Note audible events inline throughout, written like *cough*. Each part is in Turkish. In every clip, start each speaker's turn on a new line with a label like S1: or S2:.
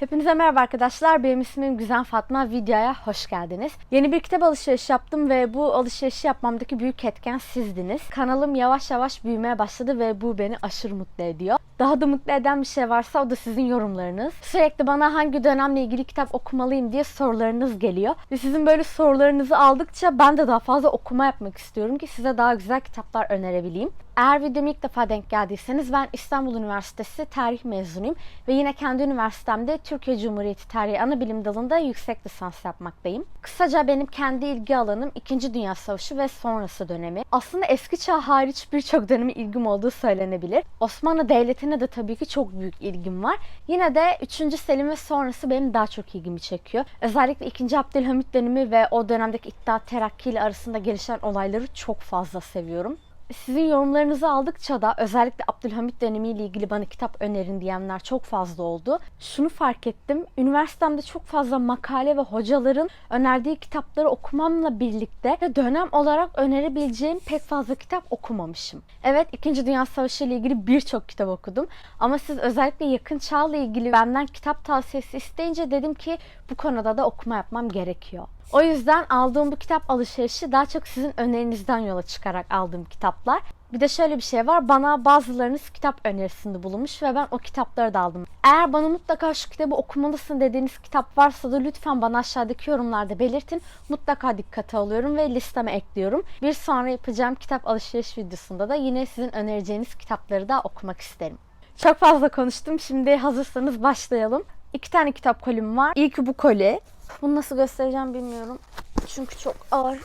S1: Hepinize merhaba arkadaşlar. Benim ismim Güzel Fatma. Videoya hoş geldiniz. Yeni bir kitap alışverişi yaptım ve bu alışverişi yapmamdaki büyük etken sizdiniz. Kanalım yavaş yavaş büyümeye başladı ve bu beni aşırı mutlu ediyor. Daha da mutlu eden bir şey varsa o da sizin yorumlarınız. Sürekli bana hangi dönemle ilgili kitap okumalıyım diye sorularınız geliyor. Ve sizin böyle sorularınızı aldıkça ben de daha fazla okuma yapmak istiyorum ki size daha güzel kitaplar önerebileyim. Eğer videoma ilk defa denk geldiyseniz ben İstanbul Üniversitesi tarih mezunuyum ve yine kendi üniversitemde Türkiye Cumhuriyeti Tarihi Anabilim dalında yüksek lisans yapmaktayım. Kısaca benim kendi ilgi alanım 2. Dünya Savaşı ve sonrası dönemi. Aslında eski çağ hariç birçok döneme ilgim olduğu söylenebilir. Osmanlı Devleti'ne de tabii ki çok büyük ilgim var. Yine de 3. Selim ve sonrası benim daha çok ilgimi çekiyor. Özellikle 2. Abdülhamit dönemi ve o dönemdeki İttihat Terakki ile arasında gelişen olayları çok fazla seviyorum. Sizin yorumlarınızı aldıkça da özellikle Abdülhamit dönemiyle ilgili bana kitap önerin diyenler çok fazla oldu. Şunu fark ettim. Üniversitemde çok fazla makale ve hocaların önerdiği kitapları okumamla birlikte dönem olarak önerebileceğim pek fazla kitap okumamışım. Evet 2. Dünya Savaşı ile ilgili birçok kitap okudum. Ama siz özellikle yakın çağla ilgili benden kitap tavsiyesi isteyince dedim ki bu konuda da okuma yapmam gerekiyor. O yüzden aldığım bu kitap alışverişi daha çok sizin önerinizden yola çıkarak aldığım kitaplar. Bir de şöyle bir şey var. Bana bazılarınız kitap önerisinde bulunmuş ve ben o kitapları da aldım. Eğer bana mutlaka şu kitabı okumalısın dediğiniz kitap varsa da lütfen bana aşağıdaki yorumlarda belirtin. Mutlaka dikkate alıyorum ve listeme ekliyorum. Bir sonra yapacağım kitap alışveriş videosunda da yine sizin önereceğiniz kitapları da okumak isterim. Çok fazla konuştum. Şimdi hazırsanız başlayalım. İki tane kitap kolim var. İlki bu koli. Bunu nasıl göstereceğim bilmiyorum. Çünkü çok ağır.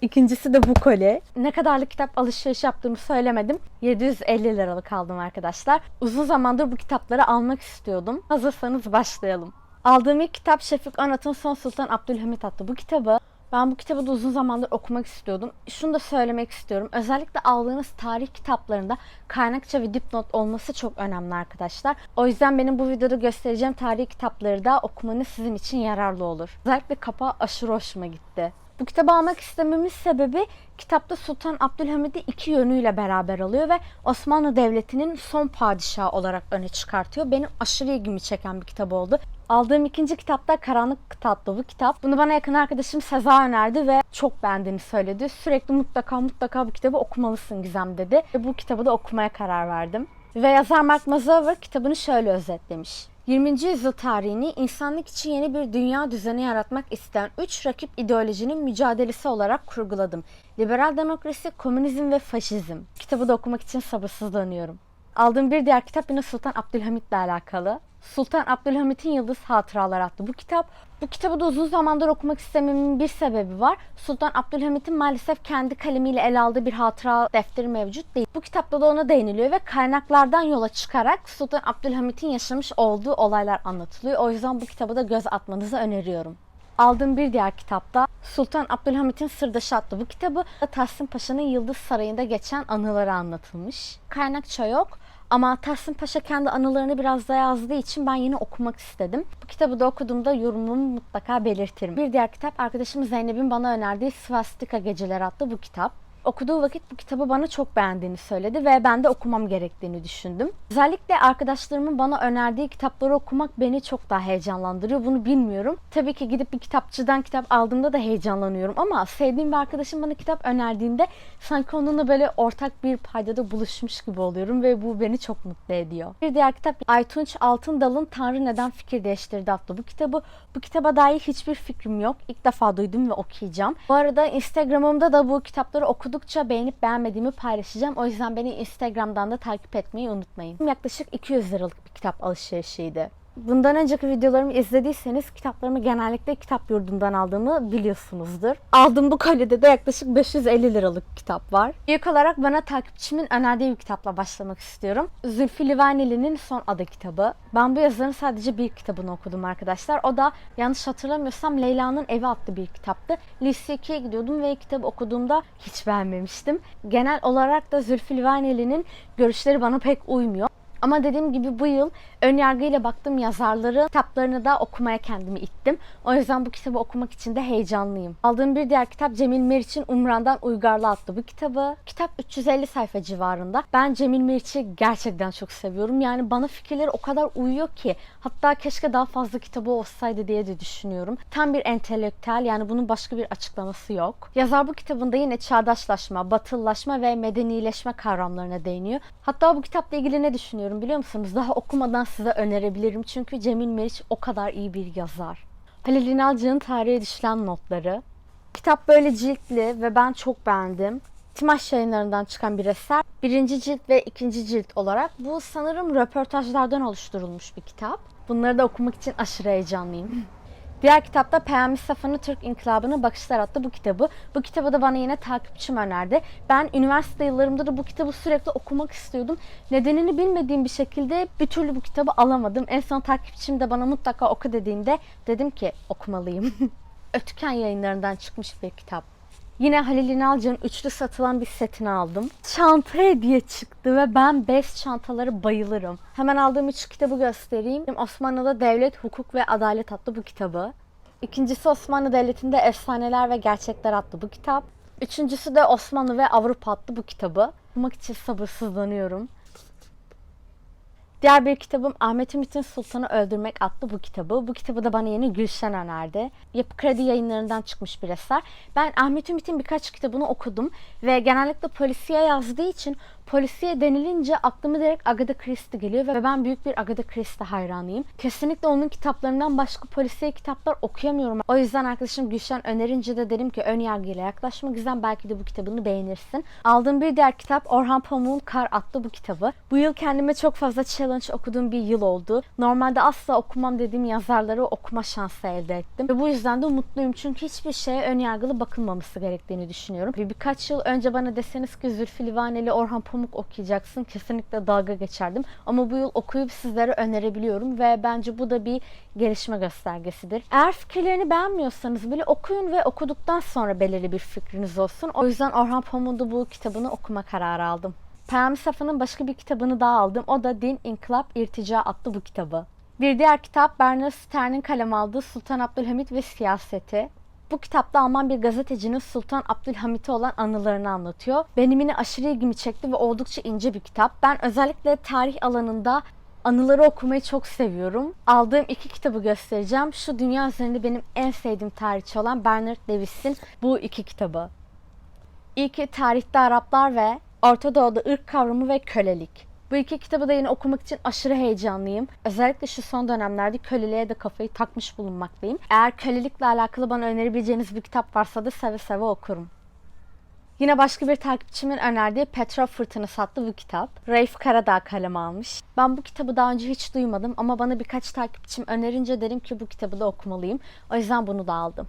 S1: İkincisi de bu koli. Ne kadarlık kitap alışveriş yaptığımı söylemedim. 750 liralık aldım arkadaşlar. Uzun zamandır bu kitapları almak istiyordum. Hazırsanız başlayalım. Aldığım ilk kitap Şefik Anat'ın Son Sultan Abdülhamit adlı bu kitabı. Ben bu kitabı da uzun zamandır okumak istiyordum. Şunu da söylemek istiyorum. Özellikle aldığınız tarih kitaplarında kaynakça ve dipnot olması çok önemli arkadaşlar. O yüzden benim bu videoda göstereceğim tarih kitapları da okumanız sizin için yararlı olur. Özellikle kapağı aşırı hoşuma gitti. Bu kitabı almak istememin sebebi kitapta Sultan Abdülhamid'i iki yönüyle beraber alıyor ve Osmanlı Devleti'nin son padişahı olarak öne çıkartıyor. Benim aşırı ilgimi çeken bir kitap oldu. Aldığım ikinci kitapta Karanlık Tatlı bu kitap. Bunu bana yakın arkadaşım Seza önerdi ve çok beğendiğini söyledi. Sürekli mutlaka mutlaka bu kitabı okumalısın Gizem dedi. Ve bu kitabı da okumaya karar verdim. Ve yazar Mark Mazower kitabını şöyle özetlemiş. 20. yüzyıl tarihini insanlık için yeni bir dünya düzeni yaratmak isteyen üç rakip ideolojinin mücadelesi olarak kurguladım. Liberal demokrasi, komünizm ve faşizm. Kitabı da okumak için sabırsızlanıyorum. Aldığım bir diğer kitap yine Sultan Abdülhamit ile alakalı. Sultan Abdülhamit'in Yıldız Hatıraları adlı bu kitap. Bu kitabı da uzun zamandır okumak istememin bir sebebi var. Sultan Abdülhamit'in maalesef kendi kalemiyle ele aldığı bir hatıra defteri mevcut değil. Bu kitapta da ona değiniliyor ve kaynaklardan yola çıkarak Sultan Abdülhamit'in yaşamış olduğu olaylar anlatılıyor. O yüzden bu kitabı da göz atmanızı öneriyorum. Aldığım bir diğer kitapta Sultan Abdülhamit'in Sırdaşı adlı bu kitabı Tahsin Paşa'nın Yıldız Sarayı'nda geçen anıları anlatılmış. Kaynakça yok ama Tahsin Paşa kendi anılarını biraz da yazdığı için ben yine okumak istedim. Bu kitabı da okuduğumda yorumumu mutlaka belirtirim. Bir diğer kitap arkadaşım Zeynep'in bana önerdiği Svastika Geceleri adlı bu kitap. Okuduğu vakit bu kitabı bana çok beğendiğini söyledi ve ben de okumam gerektiğini düşündüm. Özellikle arkadaşlarımın bana önerdiği kitapları okumak beni çok daha heyecanlandırıyor. Bunu bilmiyorum. Tabii ki gidip bir kitapçıdan kitap aldığımda da heyecanlanıyorum ama sevdiğim bir arkadaşım bana kitap önerdiğinde sanki onunla böyle ortak bir paydada buluşmuş gibi oluyorum ve bu beni çok mutlu ediyor. Bir diğer kitap Aytunç Altındal'ın Tanrı Neden Fikir Değiştirdi adlı bu kitabı. Bu kitaba dair hiçbir fikrim yok. İlk defa duydum ve okuyacağım. Bu arada Instagram'ımda da bu kitapları okudum okudukça beğenip beğenmediğimi paylaşacağım. O yüzden beni Instagram'dan da takip etmeyi unutmayın. Yaklaşık 200 liralık bir kitap alışverişiydi. Bundan önceki videolarımı izlediyseniz kitaplarımı genellikle kitap yurdundan aldığımı biliyorsunuzdur. Aldığım bu kolide de yaklaşık 550 liralık kitap var. İlk olarak bana takipçimin önerdiği bir kitapla başlamak istiyorum. Zülfü Livaneli'nin Son Ada kitabı. Ben bu yazarın sadece bir kitabını okudum arkadaşlar. O da yanlış hatırlamıyorsam Leyla'nın Evi adlı bir kitaptı. Lise 2'ye gidiyordum ve kitabı okuduğumda hiç beğenmemiştim. Genel olarak da Zülfü Livaneli'nin görüşleri bana pek uymuyor. Ama dediğim gibi bu yıl ön yargıyla baktığım yazarları kitaplarını da okumaya kendimi ittim. O yüzden bu kitabı okumak için de heyecanlıyım. Aldığım bir diğer kitap Cemil Meriç'in Umran'dan Uygarlığa adlı bu kitabı. Kitap 350 sayfa civarında. Ben Cemil Meriç'i gerçekten çok seviyorum. Yani bana fikirleri o kadar uyuyor ki. Hatta keşke daha fazla kitabı olsaydı diye de düşünüyorum. Tam bir entelektüel yani bunun başka bir açıklaması yok. Yazar bu kitabında yine çağdaşlaşma, batılılaşma ve medenileşme kavramlarına değiniyor. Hatta bu kitapla ilgili ne düşünüyorum biliyor musunuz? Daha okumadan size önerebilirim. Çünkü Cemil Meriç o kadar iyi bir yazar. Halil İnalcı'nın tarihe düşülen notları. Kitap böyle ciltli ve ben çok beğendim. Timaş yayınlarından çıkan bir eser. Birinci cilt ve ikinci cilt olarak. Bu sanırım röportajlardan oluşturulmuş bir kitap. Bunları da okumak için aşırı heyecanlıyım. Diğer kitapta Peyami Safa'nın Türk İnkılabı'nı Bakışlar adlı bu kitabı. Bu kitabı da bana yine takipçim önerdi. Ben üniversite yıllarımda da bu kitabı sürekli okumak istiyordum. Nedenini bilmediğim bir şekilde bir türlü bu kitabı alamadım. En son takipçim de bana mutlaka oku dediğinde dedim ki okumalıyım. *laughs* Ötüken yayınlarından çıkmış bir kitap. Yine Halil İnalcı'nın üçlü satılan bir setini aldım. Çanta hediye çıktı ve ben bez çantaları bayılırım. Hemen aldığım üç kitabı göstereyim. Osmanlı'da Devlet, Hukuk ve Adalet adlı bu kitabı. İkincisi Osmanlı Devleti'nde Efsaneler ve Gerçekler adlı bu kitap. Üçüncüsü de Osmanlı ve Avrupa adlı bu kitabı. Okumak için sabırsızlanıyorum. Diğer bir kitabım Ahmet Ümit'in Sultanı Öldürmek adlı bu kitabı. Bu kitabı da bana yeni Gülşen önerdi. Yapı Kredi yayınlarından çıkmış bir eser. Ben Ahmet Ümit'in birkaç kitabını okudum ve genellikle polisiye yazdığı için polisiye denilince aklıma direkt Agatha Christie geliyor ve ben büyük bir Agatha Christie hayranıyım. Kesinlikle onun kitaplarından başka polisiye kitaplar okuyamıyorum. O yüzden arkadaşım Gülşen önerince de dedim ki ön yargıyla yaklaşma güzel belki de bu kitabını beğenirsin. Aldığım bir diğer kitap Orhan Pamuk'un Kar adlı bu kitabı. Bu yıl kendime çok fazla challenge okuduğum bir yıl oldu. Normalde asla okumam dediğim yazarları okuma şansı elde ettim. Ve bu yüzden de mutluyum çünkü hiçbir şeye ön yargılı bakılmaması gerektiğini düşünüyorum. Ve birkaç yıl önce bana deseniz ki Zülfü Livaneli, Orhan Pamuk okuyacaksın kesinlikle dalga geçerdim. Ama bu yıl okuyup sizlere önerebiliyorum ve bence bu da bir gelişme göstergesidir. Eğer fikirlerini beğenmiyorsanız bile okuyun ve okuduktan sonra belirli bir fikriniz olsun. O yüzden Orhan Pamuk'un bu kitabını okuma kararı aldım. Peyami Safa'nın başka bir kitabını daha aldım. O da Din, İnkılap, İrtica adlı bu kitabı. Bir diğer kitap Bernard Stern'in kaleme aldığı Sultan Abdülhamit ve Siyaseti. Bu kitapta Alman bir gazetecinin Sultan Abdülhamit'e olan anılarını anlatıyor. Benim yine aşırı ilgimi çekti ve oldukça ince bir kitap. Ben özellikle tarih alanında anıları okumayı çok seviyorum. Aldığım iki kitabı göstereceğim. Şu dünya üzerinde benim en sevdiğim tarihçi olan Bernard Lewis'in bu iki kitabı. İlki Tarihte Araplar ve Orta Doğu'da ırk kavramı ve kölelik. Bu iki kitabı da yine okumak için aşırı heyecanlıyım. Özellikle şu son dönemlerde köleliğe de kafayı takmış bulunmaktayım. Eğer kölelikle alakalı bana önerebileceğiniz bir kitap varsa da seve seve okurum. Yine başka bir takipçimin önerdiği Petrov Fırtınası adlı bu kitap. Raif Karadağ kaleme almış. Ben bu kitabı daha önce hiç duymadım ama bana birkaç takipçim önerince derim ki bu kitabı da okumalıyım. O yüzden bunu da aldım.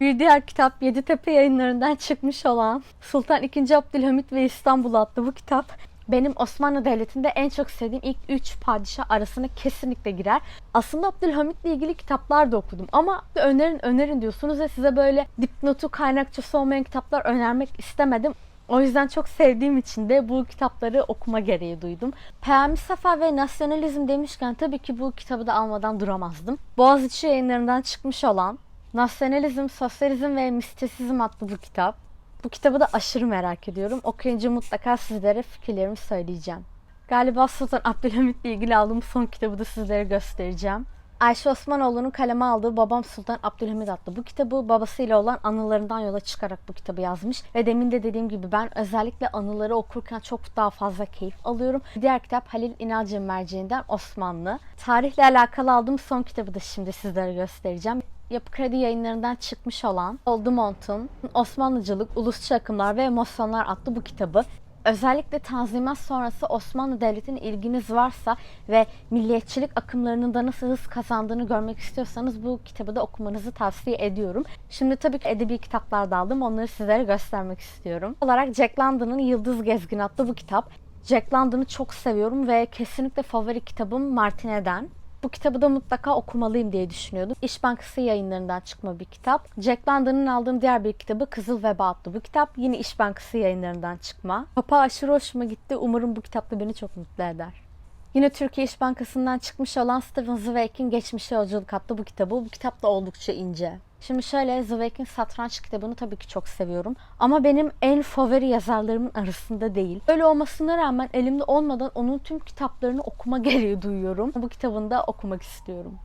S1: Bir diğer kitap Yeditepe yayınlarından çıkmış olan Sultan II. Abdülhamit ve İstanbul adlı bu kitap benim Osmanlı Devleti'nde en çok sevdiğim ilk 3 padişah arasına kesinlikle girer. Aslında Abdülhamit'le ilgili kitaplar da okudum ama önerin önerin diyorsunuz ve size böyle dipnotu kaynakçası olmayan kitaplar önermek istemedim. O yüzden çok sevdiğim için de bu kitapları okuma gereği duydum. Peyami Safa ve Nasyonalizm demişken tabii ki bu kitabı da almadan duramazdım. Boğaziçi yayınlarından çıkmış olan Nasyonalizm, Sosyalizm ve Mistisizm adlı bu kitap. Bu kitabı da aşırı merak ediyorum. Okuyunca mutlaka sizlere fikirlerimi söyleyeceğim. Galiba Sultan Abdülhamit ile ilgili aldığım son kitabı da sizlere göstereceğim. Ayşe Osmanoğlu'nun kaleme aldığı Babam Sultan Abdülhamid adlı bu kitabı babasıyla olan anılarından yola çıkarak bu kitabı yazmış. Ve demin de dediğim gibi ben özellikle anıları okurken çok daha fazla keyif alıyorum. Diğer kitap Halil İnalcı'nın merceğinden Osmanlı. Tarihle alakalı aldığım son kitabı da şimdi sizlere göstereceğim. Yapı Kredi yayınlarından çıkmış olan Oldumont'un Osmanlıcılık, Ulusçu Akımlar ve Emosyonlar adlı bu kitabı özellikle Tanzimat sonrası Osmanlı Devleti'nin ilginiz varsa ve milliyetçilik akımlarının da nasıl hız kazandığını görmek istiyorsanız bu kitabı da okumanızı tavsiye ediyorum. Şimdi tabii ki edebi kitaplar da aldım. Onları sizlere göstermek istiyorum. Olarak Jack London'ın Yıldız Gezgin adlı bu kitap. Jack London'ı çok seviyorum ve kesinlikle favori kitabım Martine'den. Bu kitabı da mutlaka okumalıyım diye düşünüyordum. İş Bankası yayınlarından çıkma bir kitap. Jack London'ın aldığım diğer bir kitabı Kızıl Veba adlı bu kitap. Yine İş Bankası yayınlarından çıkma. Kapağı aşırı hoşuma gitti. Umarım bu kitap da beni çok mutlu eder. Yine Türkiye İş Bankası'ndan çıkmış olan Steven Zweig'in Geçmişe Yolculuk adlı bu kitabı. Bu kitap da oldukça ince. Şimdi şöyle Zweig'in Satranç kitabını tabii ki çok seviyorum. Ama benim en favori yazarlarımın arasında değil. Öyle olmasına rağmen elimde olmadan onun tüm kitaplarını okuma *laughs* gereği duyuyorum. Bu kitabını da okumak istiyorum.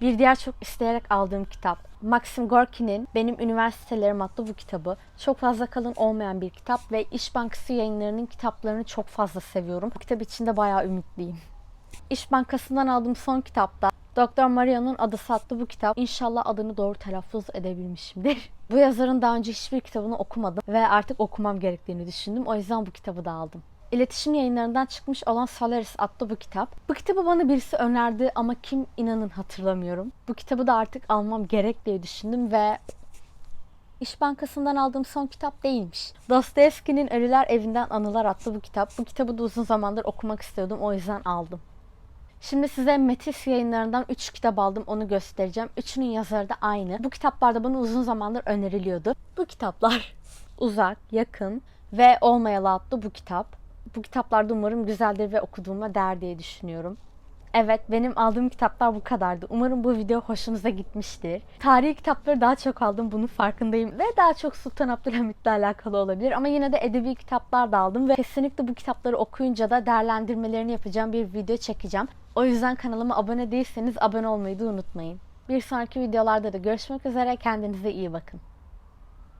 S1: Bir diğer çok isteyerek aldığım kitap. Maxim Gorki'nin Benim Üniversitelerim adlı bu kitabı. Çok fazla kalın olmayan bir kitap ve İş Bankası yayınlarının kitaplarını çok fazla seviyorum. Bu kitap için de bayağı ümitliyim. İş Bankası'ndan aldığım son kitapta Doktor Maria'nın Adısı adlı bu kitap. İnşallah adını doğru telaffuz edebilmişimdir. *laughs* Bu yazarın daha önce hiçbir kitabını okumadım ve artık okumam gerektiğini düşündüm. O yüzden bu kitabı da aldım. İletişim yayınlarından çıkmış olan Solaris adlı bu kitap. Bu kitabı bana birisi önerdi ama kim inanın hatırlamıyorum. Bu kitabı da artık almam gerek diye düşündüm ve İş Bankası'ndan aldığım son kitap değilmiş. Dostoyevski'nin Ölüler Evinden Anılar adlı bu kitap. Bu kitabı da uzun zamandır okumak istiyordum o yüzden aldım. Şimdi size Metis yayınlarından 3 kitap aldım onu göstereceğim. Üçünün yazarı da aynı. Bu kitaplar da bana uzun zamandır öneriliyordu. Bu kitaplar *laughs* Uzak, Yakın ve Olmayalı adlı bu kitap. Bu kitaplar da umarım güzeldir ve okuduğuma değer diye düşünüyorum. Evet benim aldığım kitaplar bu kadardı. Umarım bu video hoşunuza gitmiştir. Tarihi kitapları daha çok aldım bunun farkındayım. Ve daha çok Sultan Abdülhamit'le alakalı olabilir. Ama yine de edebi kitaplar da aldım. Ve kesinlikle bu kitapları okuyunca da değerlendirmelerini yapacağım bir video çekeceğim. O yüzden kanalıma abone değilseniz abone olmayı da unutmayın. Bir sonraki videolarda da görüşmek üzere. Kendinize iyi bakın.